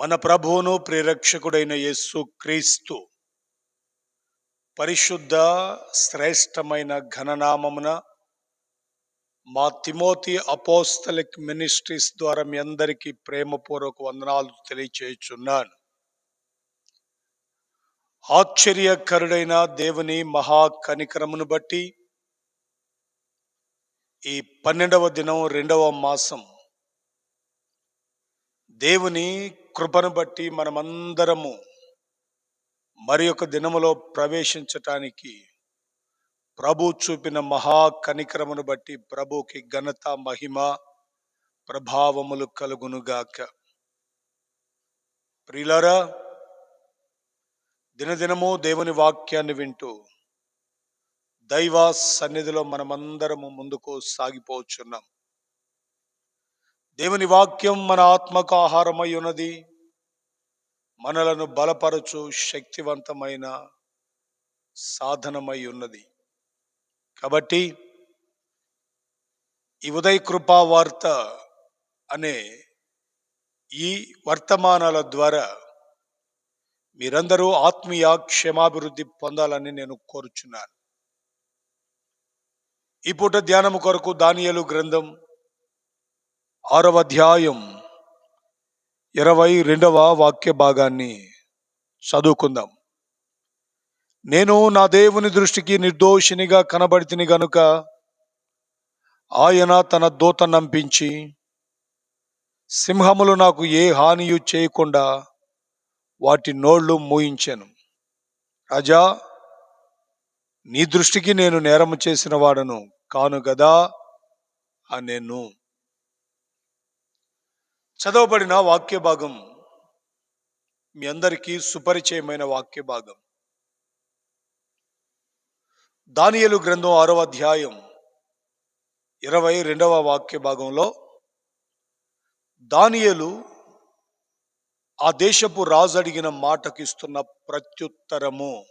మన ప్రభువును ప్రేరక్షకుడైన యేసు క్రీస్తు పరిశుద్ధ శ్రేష్టమైన ఘననామమున మా తిమోతి అపోస్తలిక్ మినిస్ట్రీస్ ద్వారా మీ అందరికీ ప్రేమపూర్వక వందనాలు తెలియచేయుచున్నాను. ఆశ్చర్యకరుడైన దేవుని మహా కనికరమును బట్టి ఈ పన్నెండవ దినం రెండవ మాసం దేవుని కృపను బట్టి మనమందరము మరి ఒక దినములో ప్రవేశించటానికి ప్రభు చూపిన మహా కనికరమును బట్టి ప్రభుకి ఘనత మహిమ ప్రభావములు కలుగునుగాక. ప్రియులారా దినదినము దేవుని వాక్యాన్ని వింటూ దైవ సన్నిధిలో మనమందరము ముందుకు సాగిపోచున్నాం. దేవుని వాక్యం మన ఆత్మకు ఆహారమై ఉన్నది మనలను బలపరచు శక్తివంతమైన సాధనమై ఉన్నది కాబట్టి ఈ ఉదయ కృపా వార్త అనే ఈ వర్తమానాల ద్వారా మీరందరూ ఆత్మీయ క్షేమాభివృద్ధి పొందాలని నేను కోరుచున్నాను. ఈ పూట ధ్యానము కొరకు దానియలు గ్రంథం ఆరవ అధ్యాయం ఇరవై రెండవ వాక్య భాగాన్ని చదువుకుందాం. నేను నా దేవుని దృష్టికి నిర్దోషినిగా కనబడితిని గనుక ఆయన తన దూత నంపించి సింహములు నాకు ఏ హానియు చేయకుండా వాటి నోళ్ళు మూయించాను. రాజా నీ దృష్టికి నేను నేరము చేసిన వాడను కాను గదా నేను చదవబడిన వాక్య భాగం మీ అందరికీ సుపరిచయమైన వాక్య భాగం దానియలు గ్రంథం ఆరవ అధ్యాయం ఇరవై రెండవ వాక్య భాగంలో దానియలు ఆ దేశపు రాజు అడిగిన మాటకి ఇస్తున్న ప్రత్యుత్తరము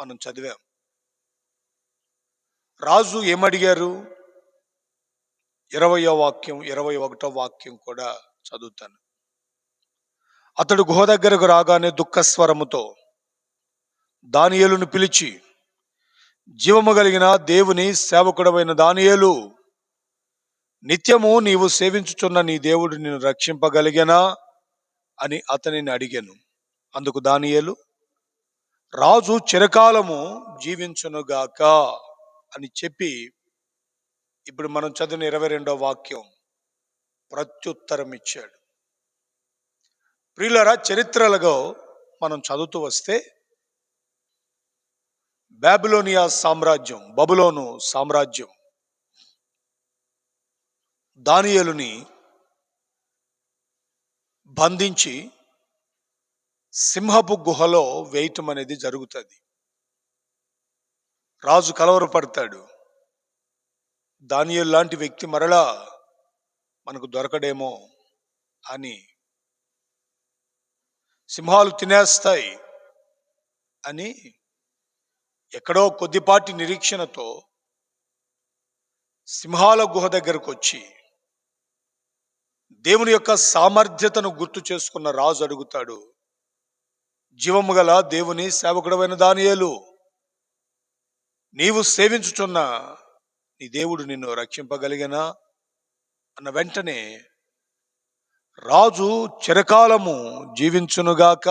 మనం చదివాం. రాజు ఏమడిగారు? ఇరవయో వాక్యం ఇరవై ఒకటో వాక్యం కూడా చదువుతాను. అతడు గుహ దగ్గరకు రాగానే దుఃఖస్వరముతో దానియేలును పిలిచి జీవము కలిగిన దేవుని సేవకుడమైన దానియేలు నిత్యము నీవు సేవించుచున్న నీ దేవుడు నిన్ను రక్షింపగలిగనా? అని అతనిని అడిగాను. అందుకు దానియేలు రాజు చిరకాలము జీవించునుగాక అని చెప్పి ఇప్పుడు మనం చదివిన ఇరవై రెండో వాక్యం. ప్రత్యుత్తరం ఇచ్చాడు ప్రియులరా చరిత్రలుగా మనం చదువుతూ వస్తే బాబిలోనియా సామ్రాజ్యం బబులోను సామ్రాజ్యం దానియలుని బంధించి సింహపు గుహలో వేయటం అనేది జరుగుతుంది. రాజు కలవరపడతాడు. దానియలు లాంటి వ్యక్తి మరలా మనకు దొరకడేమో అని సింహాలు తినేస్తాయి అని ఎక్కడో కొద్దిపాటి నిరీక్షణతో సింహాల గుహ దగ్గరకు వచ్చి దేవుని యొక్క సామర్థ్యతను గుర్తు చేసుకున్న రాజు అడుగుతాడు జీవము గల దేవుని సేవకుడమైన దానియేలు నీవు సేవించుచున్న నీ దేవుడు నిన్ను రక్షింపగలిగనా? అన్న వెంటనే రాజు చిరకాలము జీవించునుగాక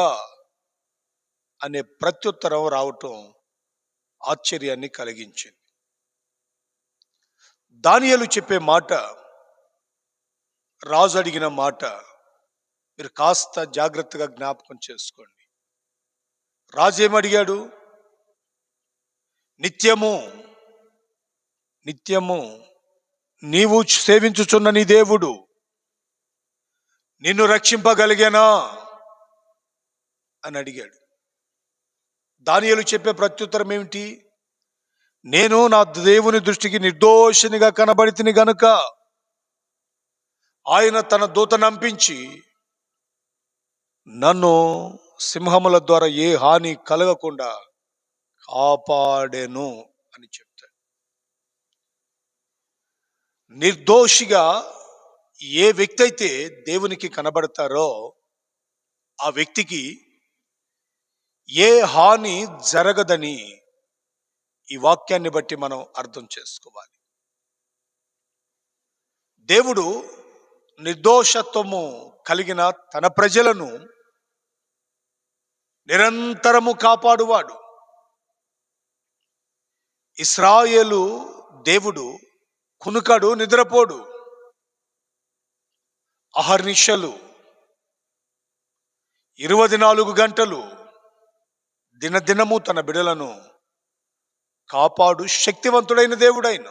అనే ప్రత్యుత్తరం రావటం ఆశ్చర్యాన్ని కలిగించింది. దానియలు చెప్పే మాట రాజు అడిగిన మాట మీరు కాస్త జాగ్రత్తగా జ్ఞాపకం చేసుకోండి. రాజు ఏమడిగాడు నిత్యము నిత్యము నీవు సేవించుచున్న నీ దేవుడు. నిన్ను రక్షింపగలిగానా? అని అడిగాడు. దానియలు చెప్పే ప్రత్యుత్తరం ఏమిటి? నేను నా దేవుని దృష్టికి నిర్దోషినిగా కనబడితిని గనుక ఆయన తన దూత నంపించి నన్ను సింహముల ద్వారా ఏ హాని కలగకుండా కాపాడెను అని చెప్తాడు నిర్దోషిగా ఏ వ్యక్తి అయితే దేవునికి కనబడతారో ఆ వ్యక్తికి ఏ హాని జరగదని ఈ వాక్యాన్ని బట్టి మనం అర్థం చేసుకోవాలి. దేవుడు నిర్దోషత్వము కలిగిన తన ప్రజలను నిరంతరము కాపాడువాడు. ఇస్రాయేలు దేవుడు కునుకడు నిద్రపోడు. అహర్నిశలు. ఇరవై నాలుగు గంటలు దినదినము తన బిడలను కాపాడు శక్తివంతుడైన దేవుడైన.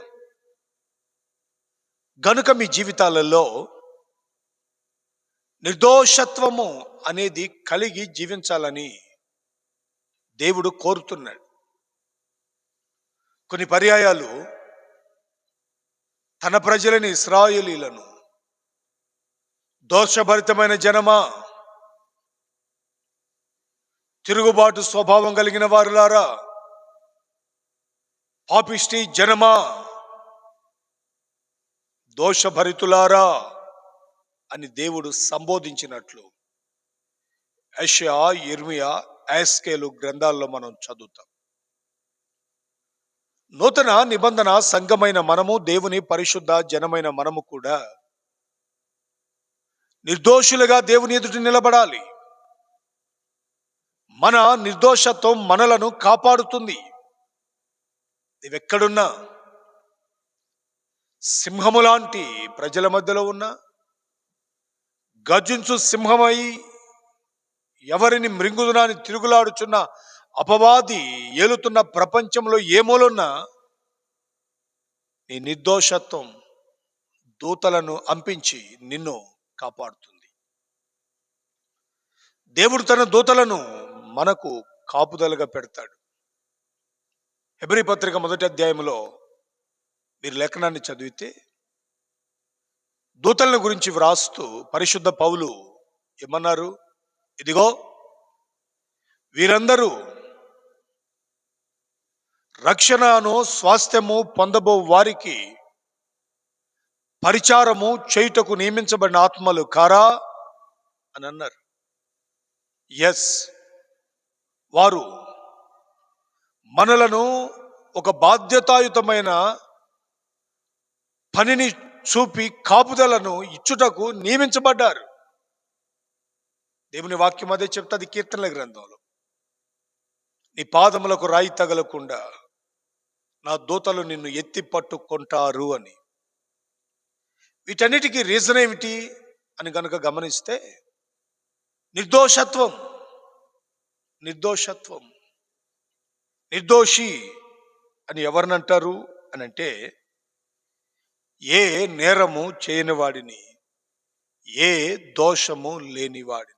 గనుక మీ జీవితాలలో నిర్దోషత్వము అనేది కలిగి జీవించాలని దేవుడు కోరుతున్నాడు. కొన్ని పర్యాయాలు తన ప్రజలని ఇస్రాయేలీలను దోషభరితమైన జనమా? తిరుగుబాటు స్వభావం కలిగిన వారులారా పాపిష్టి జనమా? దోషభరితులారా అని దేవుడు సంబోధించినట్లు యషయా ఇర్మియా యాస్కేలు గ్రంథాల్లో మనం చదువుతాం. నూతన నిబంధన సంఘమైన మనము దేవుని పరిశుద్ధ జనమైన మనము కూడా నిర్దోషులుగా దేవుని ఎదుట నిలబడాలి. మన నిర్దోషత్వం మనలను కాపాడుతుంది. నీవెక్కడున్నా సింహము లాంటి ప్రజల మధ్యలో ఉన్నా? గర్జించు సింహమై ఎవరిని మృంగుదునాని తిరుగులాడుచున్న? అపవాది ఏలుతున్న ప్రపంచంలో ఏ మూలున్నా నీ నిర్దోషత్వం దూతలను అంపించి నిన్ను కాపాడుతుంది. దేవుడు తన దూతలను మనకు కాపుదలుగా పెడతాడు. హెబ్రి పత్రిక మొదటి అధ్యాయంలో మీరు లేఖనాన్ని చదివితే దూతలను గురించి వ్రాస్తూ పరిశుద్ధ పౌలు ఏమన్నారు? ఇదిగో వీరందరూ రక్షణను స్వాస్థ్యము పొందబో వారికి పరిచారము చేయుటకు నియమించబడిన ఆత్మలు కారా? అని అన్నారు. ఎస్ వారు మనలను ఒక బాధ్యతాయుతమైన పనిని చూపి కాపుదలను ఇచ్చుటకు నియమించబడ్డారు. దేవుని వాక్యం అదే చెప్తుంది కీర్తనల గ్రంథంలో. నీ పాదములకు రాయి తగలకుండా నా దూతలు నిన్ను ఎత్తి పట్టుకుంటారు అని. వీటన్నిటికీ రీజన్ ఏమిటి అని కనుక గమనిస్తే నిర్దోషత్వం నిర్దోషత్వం నిర్దోషి అని ఎవరినంటారు అని అంటే ఏ నేరము చేయని వాడిని ఏ దోషము లేనివాడిని.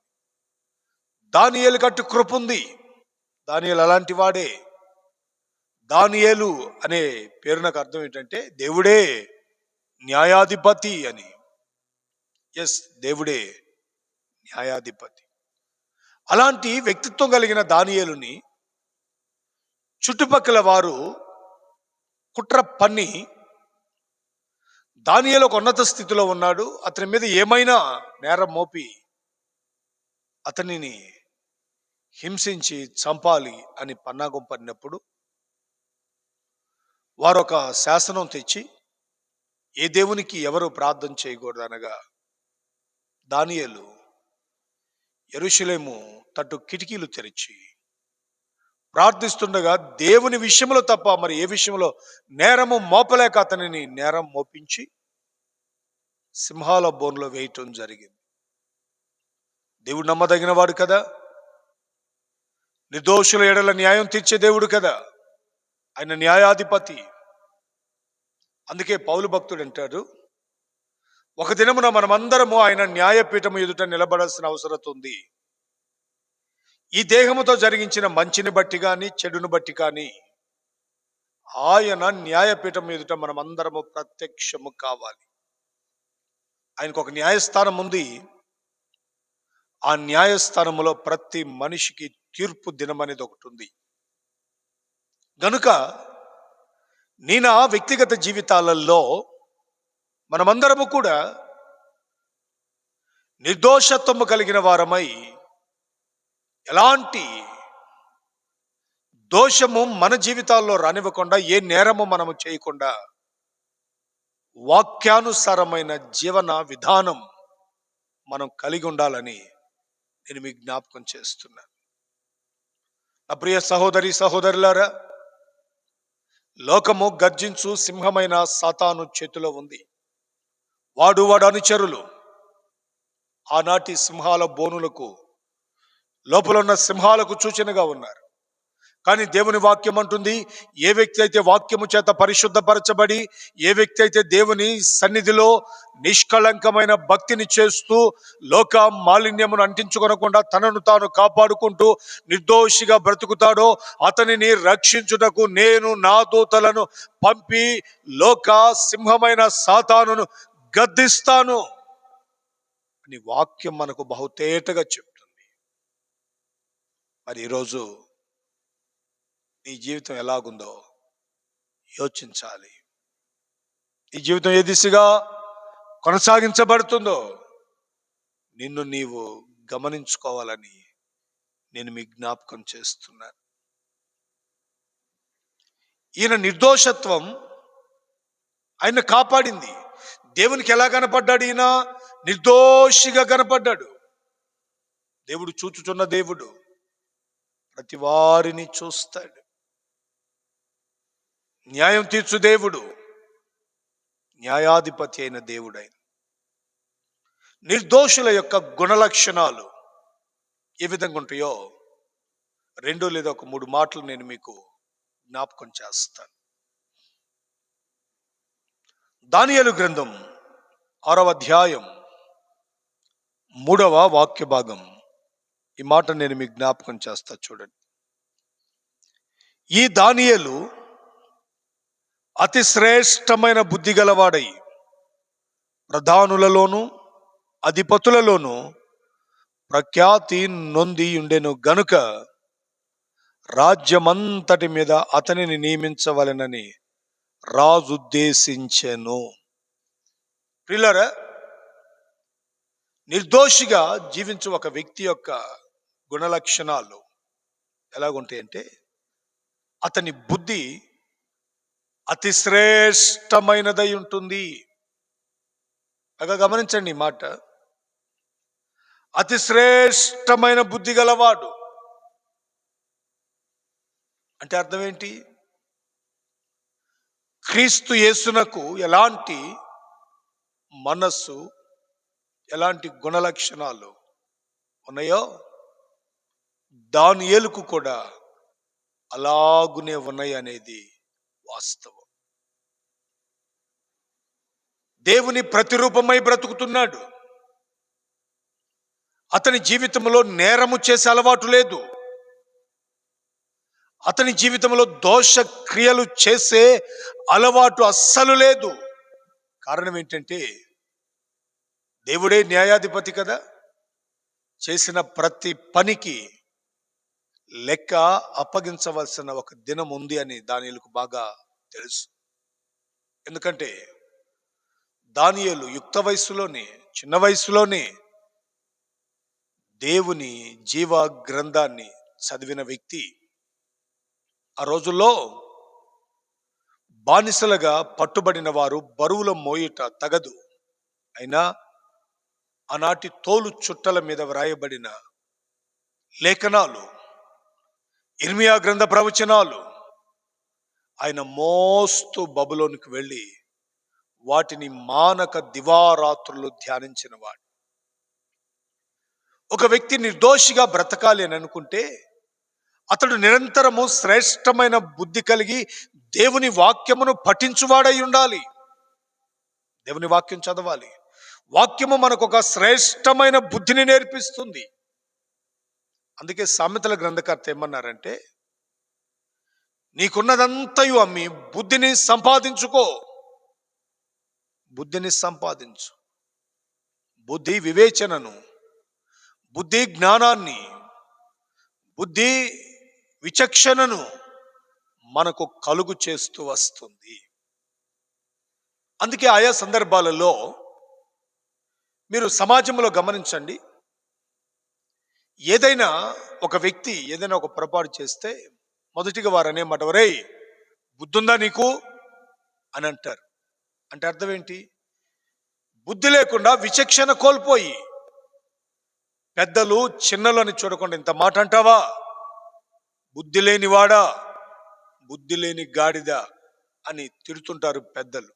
దానియేలు కట్టు కృపుంది. ఉంది అలాంటి వాడే. దానియేలు అనే పేరు నాకు అర్థం ఏంటంటే దేవుడే న్యాయాధిపతి అని. ఎస్ దేవుడే న్యాయాధిపతి. అలాంటి వ్యక్తిత్వం కలిగిన దానియేలుని చుట్టుపక్కల వారు కుట్ర పన్ని దానియేలు ఒక ఉన్నత స్థితిలో ఉన్నాడు. అతని మీద ఏమైనా నేరం మోపి అతనిని హింసించి చంపాలి అని పన్నాగం పడినప్పుడు వారు ఒక శాసనం తెచ్చి ఏ దేవునికి ఎవరు ప్రార్థన చేయకూడదు అనగా దానియేలు ఎరుషులేము తట్టు కిటికీలు తెరిచి ప్రార్థిస్తుండగా దేవుని విషయంలో తప్ప మరి ఏ విషయంలో నేరము మోపలేక అతనిని నేరం మోపించి సింహాల బోన్లో వేయటం జరిగింది. దేవుడు నమ్మదగిన వాడు కదా? నిర్దోషుల ఎడల న్యాయం తీర్చే దేవుడు కదా? ఆయన న్యాయాధిపతి. అందుకే పౌలు భక్తుడు అంటాడు ఒక దినమున మనమందరము ఆయన న్యాయపీఠము ఎదుట నిలబడాల్సిన అవసరం ఉంది. ఈ దేహముతో జరిగించిన మంచిని బట్టి కానీ చెడును బట్టి కానీ ఆయన న్యాయపీఠం ఎదుట మనమందరము ప్రత్యక్షము కావాలి. ఆయనకు ఒక న్యాయస్థానం ఉంది. ఆ న్యాయస్థానములో ప్రతి మనిషికి తీర్పు దినం అనేది ఒకటి ఉంది. గనుక నేను ఆ వ్యక్తిగత జీవితాలలో మనమందరము కూడా నిర్దోషత్వము కలిగిన వారమై ఎలాంటి దోషము మన జీవితాల్లో రానివ్వకుండా ఏ నేరము మనము చేయకుండా వాక్యానుసారమైన జీవన విధానం మనం కలిగి ఉండాలని నేను మీకు జ్ఞాపకం చేస్తున్నాను నా ప్రియ సహోదరి సహోదరులారా లోకము గర్జించు సింహమైన సాతాను చేతిలో ఉంది. వాడు వాడు అనుచరులు. ఆనాటి సింహాల బోనులకు లోపల ఉన్న సింహాలకు సూచనగా ఉన్నారు. కానీ దేవుని వాక్యం అంటుంది ఏ వ్యక్తి అయితే వాక్యము చేత పరిశుద్ధపరచబడి ఏ వ్యక్తి అయితే దేవుని సన్నిధిలో నిష్కళంకమైన భక్తిని చేస్తూ లోక మాలిన్యమును అంటించుకొనకుండా తనను తాను కాపాడుకుంటూ నిర్దోషిగా బ్రతుకుతాడో అతనిని రక్షించుటకు నేను నా దూతలను పంపి లోక సింహమైన సాతానును గద్దిస్తాను. అని వాక్యం మనకు బహుతేటగా చెప్తుంది. మరి ఈరోజు నీ జీవితం ఎలాగుందో యోచించాలి. ఈ జీవితం ఏ దిశగా కొనసాగించబడుతుందో నిన్ను నీవు గమనించుకోవాలని నేను మీ జ్ఞాపకం చేస్తున్నాను ఈయన నిర్దోషత్వం ఆయన కాపాడింది. దేవునికి ఎలా కనపడ్డాడు ఈయన? నిర్దోషిగా కనపడ్డాడు. దేవుడు చూచుచున్న దేవుడు ప్రతి వారిని చూస్తాడు. న్యాయం తీర్చు దేవుడు. న్యాయాధిపతి అయిన దేవుడైన. నిర్దోషుల యొక్క గుణలక్షణాలు ఏ విధంగా ఉంటాయో రెండు లేదా ఒక మూడు మాటలు నేను మీకు జ్ఞాపకం చేస్తాను. దానియలు గ్రంథం ఆరవ అధ్యాయం మూడవ వాక్య భాగం. ఈ మాట నేను మీకు జ్ఞాపకం చేస్తా చూడండి. ఈ దానియలు అతి శ్రేష్టమైన బుద్ధి గలవాడై ప్రధానులలోను అధిపతులలోను ప్రఖ్యాతి నొంది ఉండెను గనుక రాజ్యమంతటి మీద అతనిని నియమించవలెనని రాజుద్దేశించెను. పిల్లర నిర్దోషిగా జీవించు ఒక వ్యక్తి యొక్క గుణలక్షణాలు ఎలాగుంటాయంటే అతని బుద్ధి అతి శ్రేష్టమైనదై ఉంటుంది. బాగా గమనించండి ఈ మాట. అతి శ్రేష్టమైన బుద్ధి గలవాడు. అంటే అర్థం ఏంటి? క్రీస్తు యేసునకు ఎలాంటి మనస్సు ఎలాంటి గుణలక్షణాలు ఉన్నాయో దాని ఏలుకు కూడా అలాగునే ఉన్నాయి అనేది వాస్తవం. దేవుని ప్రతిరూపమై బ్రతుకుతున్నాడు. అతని జీవితంలో నేరము చేసే అలవాటు లేదు. అతని జీవితంలో దోష క్రియలు చేసే అలవాటు అస్సలు లేదు. కారణం ఏంటంటే దేవుడే న్యాయాధిపతి కదా. చేసిన ప్రతి పనికి లెక్క అప్పగించవలసిన ఒక దినం ఉంది అని దానిలకు బాగా తెలుసు. ఎందుకంటే దానియలు యుక్త వయసులోనే చిన్న వయసులోనే దేవుని జీవ గ్రంథాన్ని చదివిన వ్యక్తి. ఆ రోజుల్లో బానిసలుగా పట్టుబడిన వారు బరువుల మోయుట తగదు. అయినా ఆనాటి తోలు చుట్టల మీద వ్రాయబడిన లేఖనాలు ఇర్మియా గ్రంథ ప్రవచనాలు. ఆయన మోస్తు బబులోనికి వెళ్ళి వాటిని మానక దివారాత్రులు ధ్యానించిన వాడు. ఒక వ్యక్తి నిర్దోషిగా బ్రతకాలి అని అనుకుంటే అతడు నిరంతరము శ్రేష్టమైన బుద్ధి కలిగి దేవుని వాక్యమును పఠించువాడై ఉండాలి. దేవుని వాక్యం చదవాలి. వాక్యము మనకు ఒక శ్రేష్టమైన బుద్ధిని నేర్పిస్తుంది. అందుకే సామెతల గ్రంథకర్త ఏమన్నారంటే నీకున్నదంతయు అమ్మి బుద్ధిని సంపాదించుకో. బుద్ధిని సంపాదించు. బుద్ధి వివేచనను బుద్ధి జ్ఞానాన్ని బుద్ధి విచక్షణను మనకు కలుగు చేస్తూ వస్తుంది. అందుకే ఆయా సందర్భాలలో మీరు సమాజంలో గమనించండి ఏదైనా ఒక వ్యక్తి ఏదైనా ఒక పొరపాటు చేస్తే మొదటిగా వారు అనేమాట వరే బుద్ధుందా నీకు? అని అంటారు. అంటే అర్థం ఏంటి? బుద్ధి లేకుండా విచక్షణ కోల్పోయి పెద్దలు చిన్నలు అని చూడకుండా ఇంత మాట అంటావా? బుద్ధి లేనివాడా? బుద్ధి లేని గాడిద అని తిడుతుంటారు పెద్దలు.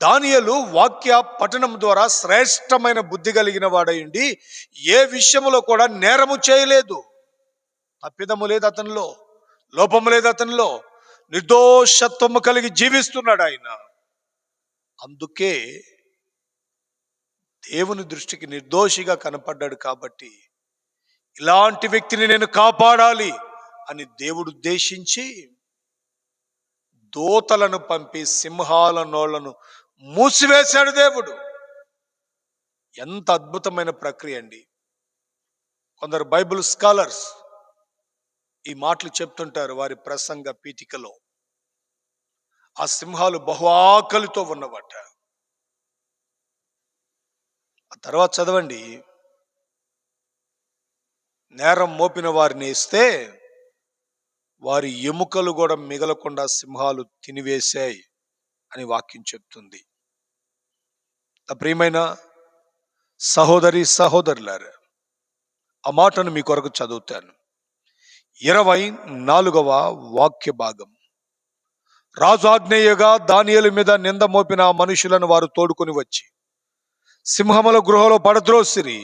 దానియలు వాక్య పఠనం ద్వారా శ్రేష్టమైన బుద్ధి కలిగిన వాడయండి ఏ విషయంలో కూడా నేరము చేయలేదు. తప్పిదము లేదు అతనిలో లోపము లేదు అతనిలో నిర్దోషత్వము కలిగి జీవిస్తున్నాడు ఆయన. అందుకే దేవుని దృష్టికి నిర్దోషిగా కనపడ్డాడు కాబట్టి ఇలాంటి వ్యక్తిని నేను కాపాడాలి అని దేవుడు ఉద్దేశించి దోతలను పంపి సింహాల నోళ్ళను మూసివేశాడు దేవుడు. ఎంత అద్భుతమైన ప్రక్రియ అండి. కొందరు బైబిల్ స్కాలర్స్ ఈ మాటలు చెప్తుంటారు వారి ప్రసంగ పీఠికలో. ఆ సింహాలు బహు ఆకలితో ఉన్నవట. ఆ తర్వాత చదవండి. నేరం మోపిన వారిని ఇస్తే వారి ఎముకలు కూడా మిగలకుండా సింహాలు తినివేశాయి. అని వాక్యం చెప్తుంది. నా ప్రియమైన సహోదరి సహోదరులారా ఆ మాటను మీ కొరకు చదువుతాను. ఇరవై నాలుగవ వాక్య భాగం. రాజు ఆజ్ఞేయగా దానియలు మీద నింద మోపిన మనుషులను వారు తోడుకొని వచ్చి సింహముల గృహలో పడద్రోసిరి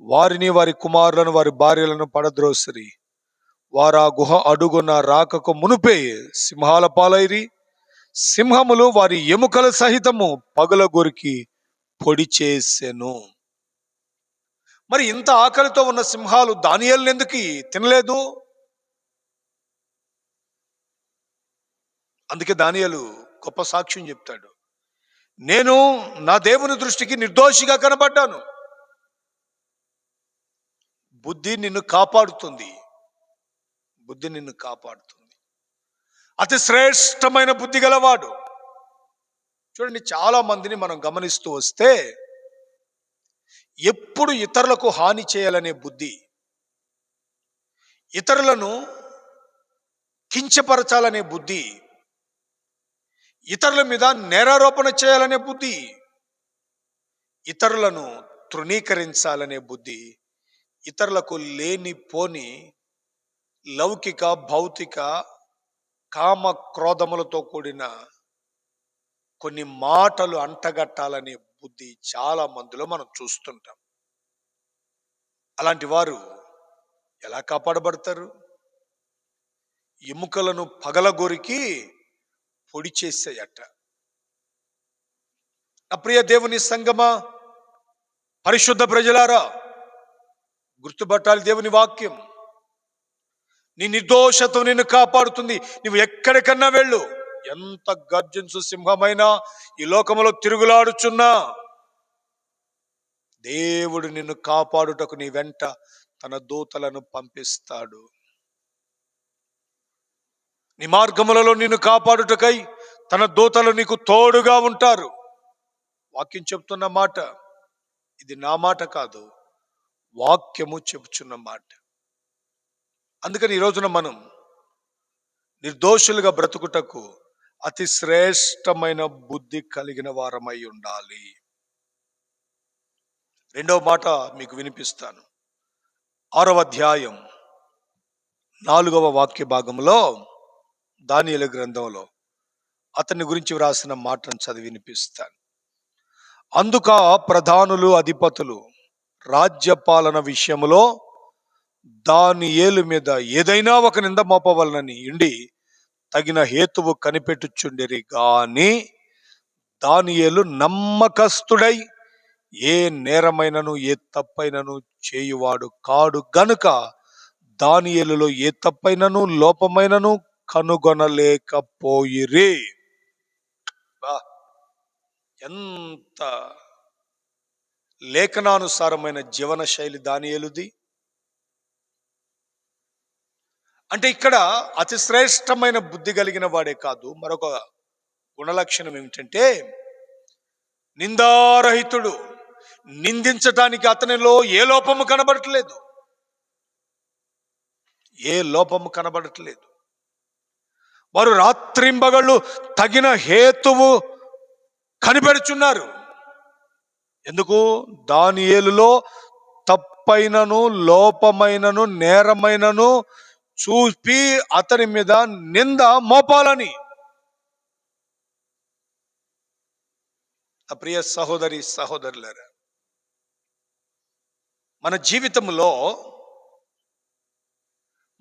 వారిని వారి కుమారులను వారి భార్యలను పడద్రోసిరి వారు ఆ గుహ అడుగున రాకకు మునుపే సింహాల పాలైరి సింహములు వారి ఎముకల సహితము పగుల గొరికి పొడి చేసెను. మరి ఇంత ఆకలితో ఉన్న సింహాలు దానియల్ని ఎందుకు తినలేదు? అందుకే దానియలు గొప్ప సాక్ష్యం చెప్తాడు. నేను నా దేవుని దృష్టికి నిర్దోషిగా కనబడ్డాను. బుద్ధి నిన్ను కాపాడుతుంది. బుద్ధి నిన్ను కాపాడుతుంది. అతి శ్రేష్టమైన బుద్ధి గలవాడు. చూడండి చాలా మందిని మనం గమనిస్తూ వస్తే ఎప్పుడు ఇతరులకు హాని చేయాలనే బుద్ధి ఇతరులను కించపరచాలనే బుద్ధి ఇతరుల మీద నేరారోపణ చేయాలనే బుద్ధి ఇతరులను తృణీకరించాలనే బుద్ధి ఇతరులకు లేని పోని లౌకిక భౌతిక కామ క్రోధములతో కూడిన కొన్ని మాటలు అంటగట్టాలనే బుద్ధి చాలా మందిలో మనం చూస్తుంటాం. అలాంటి వారు ఎలా కాపాడబడతారు? ఎముకలను పగలగొరికి పొడి చేసేయట. అప్రియ దేవుని సంగమా పరిశుద్ధ ప్రజలారా గుర్తుపట్టాలి దేవుని వాక్యం. నీ నిర్దోషత్వం నిన్ను కాపాడుతుంది. నువ్వు ఎక్కడికన్నా వెళ్ళు. ఎంత గర్జించు సింహమైనా ఈ లోకములో తిరుగులాడుచున్నా. దేవుడు నిన్ను కాపాడుటకు నీ వెంట తన దూతలను పంపిస్తాడు. నీ మార్గములలో నిన్ను కాపాడుటకై తన దూతలు నీకు తోడుగా ఉంటారు. వాక్యం చెప్తున్న మాట ఇది నా మాట కాదు వాక్యము చెబుచున్న మాట. అందుకని ఈ రోజున మనం నిర్దోషులుగా బ్రతుకుటకు అతి శ్రేష్టమైన బుద్ధి కలిగిన వారమై ఉండాలి. రెండవ మాట మీకు వినిపిస్తాను. ఆరవ అధ్యాయం నాలుగవ వాక్య భాగంలో దానియల గ్రంథంలో అతని గురించి వ్రాసిన మాటను చదివి వినిపిస్తాను. అందుక ప్రధానులు అధిపతులు రాజ్యపాలన విషయంలో దాని ఏలు మీద ఏదైనా ఒక నింద మోపవలనని ఉండి తగిన హేతువు కనిపెట్టుచుండిరి. గాని దానియేలు నమ్మకస్తుడై ఏ నేరమైనను ఏ తప్పైనను చేయువాడు కాడు గనుక దానియేలులో ఏ తప్పైనను లోపమైనను కనుగొనలేకపోయిరి. ఎంత లేఖనానుసారమైన జీవన శైలి దానియేలుది. అంటే ఇక్కడ అతి శ్రేష్టమైన బుద్ధి కలిగిన వాడే కాదు. మరొక గుణలక్షణం ఏమిటంటే నిందారహితుడు. నిందించటానికి అతనిలో ఏ లోపము కనబడట్లేదు. ఏ లోపము కనబడట్లేదు. వారు రాత్రింబగళ్ళు తగిన హేతువు కనిపెడుచున్నారు. ఎందుకు? దాని ఏలులో తప్పైనను లోపమైనను నేరమైనను చూపి అతని మీద నింద మోపాలని. ప్రియ సహోదరి సహోదరులరా మన జీవితంలో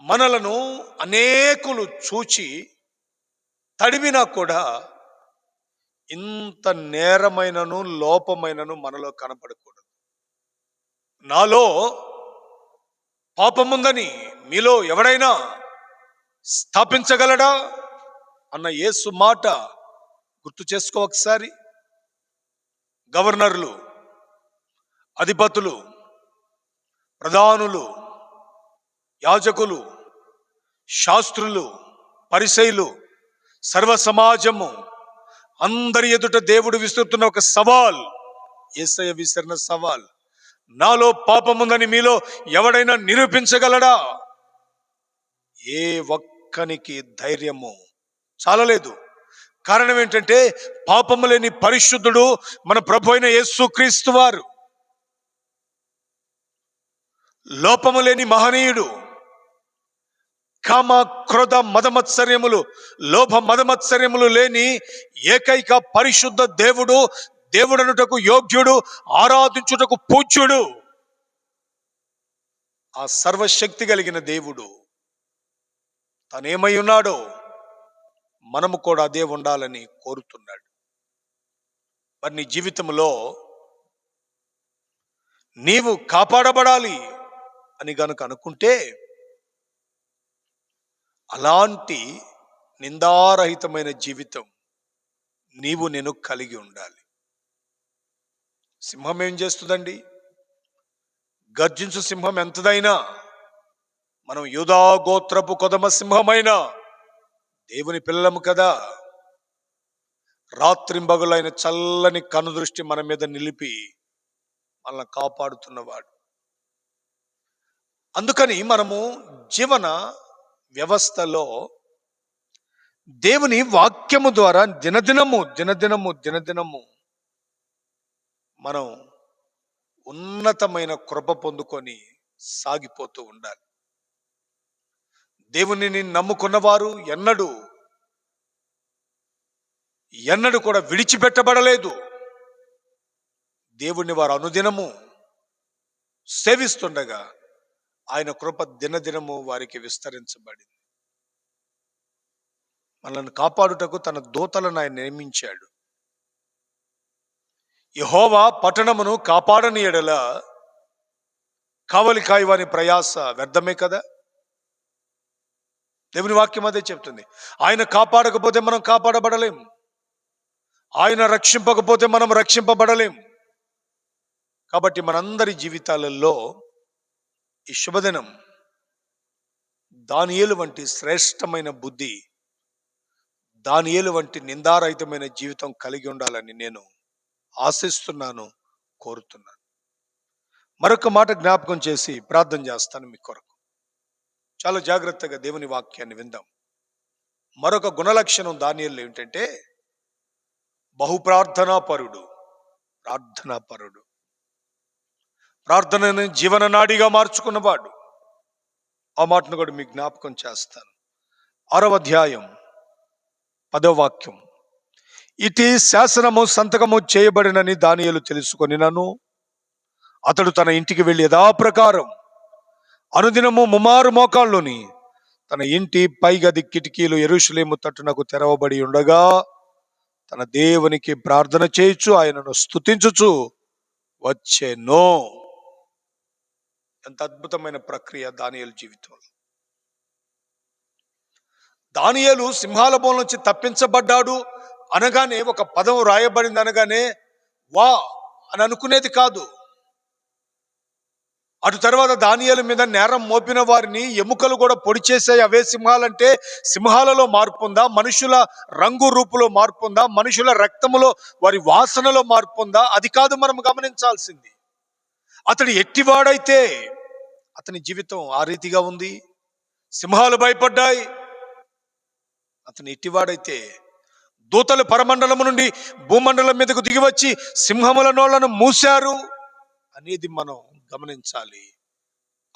మనలను అనేకులు చూచి తడిమినా కూడా ఇంత నేరమైనను లోపమైనను మనలో కనపడకూడదు. నాలో పాపముందని మీలో ఎవడైనా స్థాపించగలడా? అన్న యేసు మాట గుర్తు చేసుకో ఒకసారి. గవర్నర్లు అధిపతులు ప్రధానులు యాజకులు శాస్త్రులు పరిశైలు సర్వ సమాజము అందరి ఎదుట దేవుడు విసురుతున్న ఒక సవాల్ ఏసయ్య విసిరిన సవాల్. నాలో పాపముందని మీలో ఎవడైనా నిరూపించగలడా? ఏ ఒక్కనికి ధైర్యము చాలలేదు. కారణం ఏంటంటే పాపము లేని పరిశుద్ధుడు మన ప్రభు అయిన యేసు క్రీస్తు వారు. లోపము లేని మహనీయుడు. కామ క్రోధ మదమత్సర్యములు లోభ మదమత్సర్యములు లేని ఏకైక పరిశుద్ధ దేవుడు దేవుడనుటకు యోగ్యుడు ఆరాధించుటకు పూజ్యుడు. ఆ సర్వశక్తి కలిగిన దేవుడు. తనేమై ఉన్నాడో మనము కూడా అదే ఉండాలని కోరుతున్నాడు. మరి నీ జీవితంలో నీవు కాపాడబడాలి అని గనుక అనుకుంటే అలాంటి నిందారహితమైన జీవితం నీవు నేను కలిగి ఉండాలి. సింహం ఏం చేస్తుందండి? గర్జించు సింహం ఎంతదైనా మనం యూదా గోత్రపు కొదమ సింహమైన దేవుని పిల్లలము కదా. రాత్రింబగులైన చల్లని కనుదృష్టి మన మీద నిలిపి మనల్ని కాపాడుతున్నవాడు. అందుకని మనము జీవన వ్యవస్థలో దేవుని వాక్యము ద్వారా దినదినము దినదినము దినదినము మనం ఉన్నతమైన కృప పొందుకొని సాగిపోతూ ఉండాలి. దేవునిని నమ్ముకున్నవారు ఎన్నడూ ఎన్నడూ కూడా విడిచిపెట్టబడలేదు. దేవుణ్ణి వారు అనుదినము సేవిస్తుండగా ఆయన కృప దినదినము వారికి విస్తరించబడింది. మనల్ని కాపాడుటకు తన దూతలను ఆయన నియమించాడు. యహోవా పట్టణమును కాపాడని ఎడల కావలి కాయవాని ప్రయాస వ్యర్థమే కదా? దేవుని వాక్యం అదే చెప్తుంది. ఆయన కాపాడకపోతే మనం కాపాడబడలేం. ఆయన రక్షింపకపోతే మనం రక్షింపబడలేం. కాబట్టి మనందరి జీవితాలలో ఈ శుభదినం దానియేలు వంటి శ్రేష్టమైన బుద్ధి దానియేలు వంటి నిందారహితమైన జీవితం కలిగి ఉండాలని నేను ఆశిస్తున్నాను కోరుతున్నాను. మరొక మాట జ్ఞాపకం చేసి ప్రార్థన చేస్తాను మీ కొరకు. చాలా జాగ్రత్తగా దేవుని వాక్యాన్ని విందాం. మరొక గుణలక్షణం దానియల్లో ఏమిటంటే బహుప్రార్థనాపరుడు ప్రార్థనాపరుడు. ప్రార్థనా ప్రార్థనని జీవన నాడిగా మార్చుకున్నవాడు. ఆ మాటను కూడా మీకు జ్ఞాపకం చేస్తాను. ఆరవ అధ్యాయం పదవ వాక్యం. ఇటీ శాసనము సంతకము చేయబడినని దానియలు తెలుసుకొని నన్ను అతడు తన ఇంటికి వెళ్ళి యథాప్రకారం అనుదినము ముమారు మోకాళ్ళుని తన ఇంటి పైగది కిటికీలు ఎరుషులేము తట్టునకు తెరవబడి ఉండగా తన దేవునికి ప్రార్థన చేయొచ్చు ఆయనను స్తుతించుచు వచ్చేనో. ఎంత అద్భుతమైన ప్రక్రియ దానియలు జీవితంలో. దానియలు సింహాల బోల నుంచి తప్పించబడ్డాడు. అనగానే ఒక పదం రాయబడింది అనగానే వా అని అనుకునేది కాదు. అటు తర్వాత దానియాల మీద నేరం మోపిన వారిని ఎముకలు కూడా పొడి చేసాయి అవే సింహాలంటే సింహాలలో మార్పు ఉందా? మనుషుల రంగు రూపులో మార్పు ఉందా? మనుషుల రక్తములో వారి వాసనలో మార్పు ఉందా? అది కాదు మనం గమనించాల్సింది. అతడు ఎట్టివాడైతే అతని జీవితం ఆ రీతిగా ఉంది. సింహాలు భయపడ్డాయి. అతను ఎట్టివాడైతే దూతలు పరమండలము నుండి భూమండలం మీదకు దిగివచ్చి సింహముల నోళ్ళను మూశారు. అనేది మనం గమనించాలి.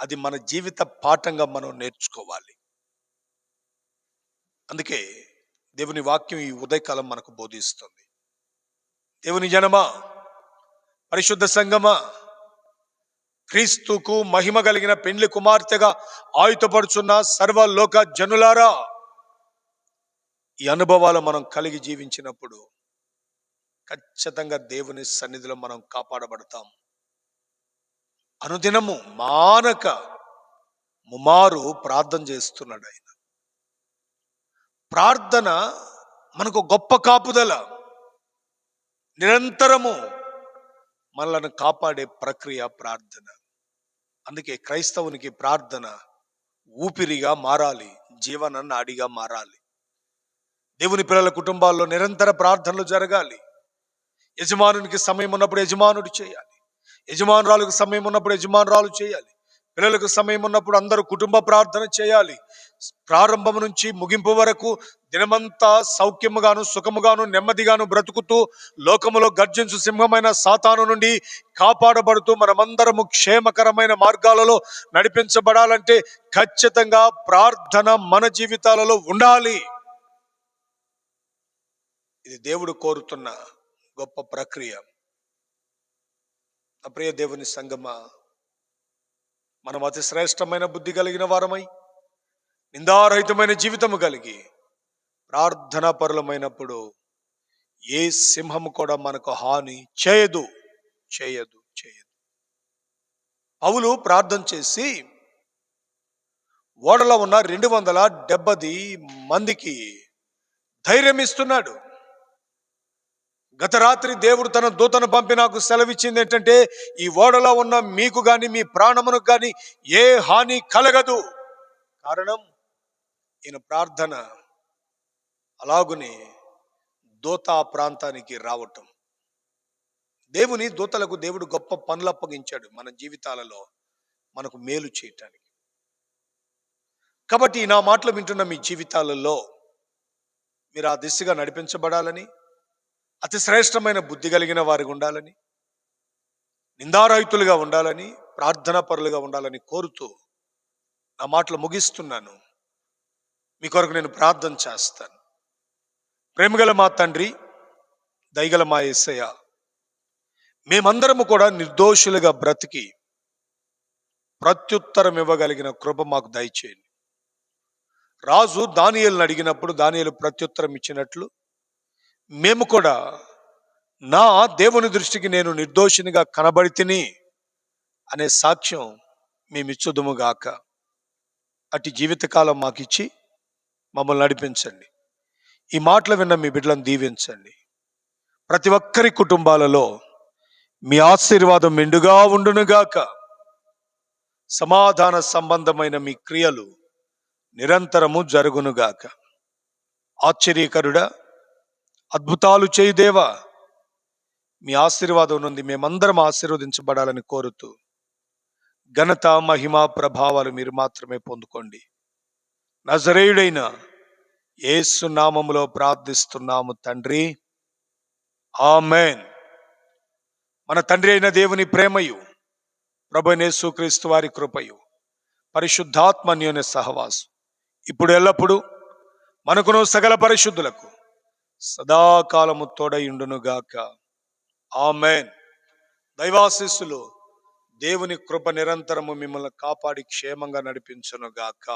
అది మన జీవిత పాఠంగా మనం నేర్చుకోవాలి. అందుకే దేవుని వాక్యం ఈ ఉదయకాలం మనకు బోధిస్తుంది. దేవుని జనమా పరిశుద్ధ సంగమా క్రీస్తుకు మహిమ కలిగిన పెండ్లి కుమార్తెగా ఆయుతపడుచున్న సర్వలోక జనులారా ఈ అనుభవాలు మనం కలిగి జీవించినప్పుడు ఖచ్చితంగా దేవుని సన్నిధిలో మనం కాపాడబడతాం. అనుదినము మానక ముమారు ప్రార్థన చేస్తున్నాడు ఆయన. ప్రార్థన మనకు గొప్ప కాపుదల. నిరంతరము మనలను కాపాడే ప్రక్రియ ప్రార్థన. అందుకే క్రైస్తవునికి ప్రార్థన ఊపిరిగా మారాలి జీవన నాడిగా మారాలి. దేవుని పిల్లల కుటుంబాల్లో నిరంతర ప్రార్థనలు జరగాలి. యజమానునికి సమయం ఉన్నప్పుడు యజమానుడు చేయాలి. యజమానురాలకు సమయం ఉన్నప్పుడు యజమానురాలు చేయాలి. పిల్లలకు సమయం ఉన్నప్పుడు అందరూ కుటుంబ ప్రార్థన చేయాలి. ప్రారంభం నుంచి ముగింపు వరకు దినమంతా సౌఖ్యముగాను సుఖముగాను నెమ్మదిగాను బ్రతుకుతూ లోకములో గర్జించు సింహమైన సాతాను నుండి కాపాడబడుతూ మనమందరము క్షేమకరమైన మార్గాలలో నడిపించబడాలంటే ఖచ్చితంగా ప్రార్థన మన జీవితాలలో ఉండాలి. ఇది దేవుడు కోరుతున్న గొప్ప ప్రక్రియ. అప్రియ ప్రియ దేవుని సంగమా మనం అతి శ్రేష్టమైన బుద్ధి కలిగిన వారమై నిందారహితమైన జీవితము కలిగి ప్రార్థన పరులమైనప్పుడు ఏ సింహము కూడా మనకు హాని చేయదు చేయదు చేయదు. పౌలు ప్రార్థన చేసి ఓడలో ఉన్న రెండు వందల డెబ్బది మందికి ధైర్యం ఇస్తున్నాడు. గత రాత్రి దేవుడు తన దూతను పంపి నాకు సెలవిచ్చింది ఏంటంటే ఈ ఓడలో ఉన్న మీకు కానీ మీ ప్రాణమునకు కానీ ఏ హాని కలగదు. కారణం ఈయన ప్రార్థన అలాగునే దూత ఆ ప్రాంతానికి రావటం. దేవుని దూతలకు దేవుడు గొప్ప పనులు అప్పగించాడు మన జీవితాలలో మనకు మేలు చేయటానికి. కాబట్టి నా మాటలు వింటున్న మీ జీవితాలలో మీరు ఆ దిశగా నడిపించబడాలని అతి శ్రేష్టమైన బుద్ధి కలిగిన వారికి ఉండాలని నిందారహితులుగా ఉండాలని ప్రార్థనా పరులుగా ఉండాలని కోరుతూ నా మాటలు ముగిస్తున్నాను. మీ కొరకు నేను ప్రార్థన చేస్తాను. ప్రేమగల మా తండ్రి దయగల మా ఎస్సయ్య మేమందరము కూడా నిర్దోషులుగా బ్రతికి ప్రత్యుత్తరం ఇవ్వగలిగిన కృప మాకు దయచేయండి. రాజు దానియలను అడిగినప్పుడు దానియలు ప్రత్యుత్తరం ఇచ్చినట్లు మేము కూడా నా దేవుని దృష్టికి నేను నిర్దోషినిగా కనబడి తిని అనే సాక్ష్యం మేమిచ్చుదుముగాక అటు జీవితకాలం మాకిచ్చి మమ్మల్ని నడిపించండి. ఈ మాటలు విన్న మీ బిడ్డలను దీవించండి. ప్రతి ఒక్కరి కుటుంబాలలో మీ ఆశీర్వాదం మెండుగా ఉండునుగాక సమాధాన సంబంధమైన మీ క్రియలు నిరంతరము జరుగునుగాక ఆశ్చర్యకరుడా అద్భుతాలు చేయి దేవా. మీ ఆశీర్వాదం నుండి మేమందరం ఆశీర్వదించబడాలని కోరుతూ ఘనత మహిమ ప్రభావాలు మీరు మాత్రమే పొందుకోండి. నజరేయుడైన ఏసునామములో ప్రార్థిస్తున్నాము తండ్రి. ఆమెన్. మన తండ్రి అయిన దేవుని ప్రేమయు ప్రభునేసు క్రీస్తు వారి కృపయు పరిశుద్ధాత్మన్యోని సహవాసం ఇప్పుడు ఎల్లప్పుడూ మనకును సకల పరిశుద్ధులకు సదాకాలము తోడయుండునుగాక ఆమెన్. దైవాశిస్సులు దేవుని కృప నిరంతరము మిమ్మల్ని కాపాడి క్షేమంగా నడిపించునుగాక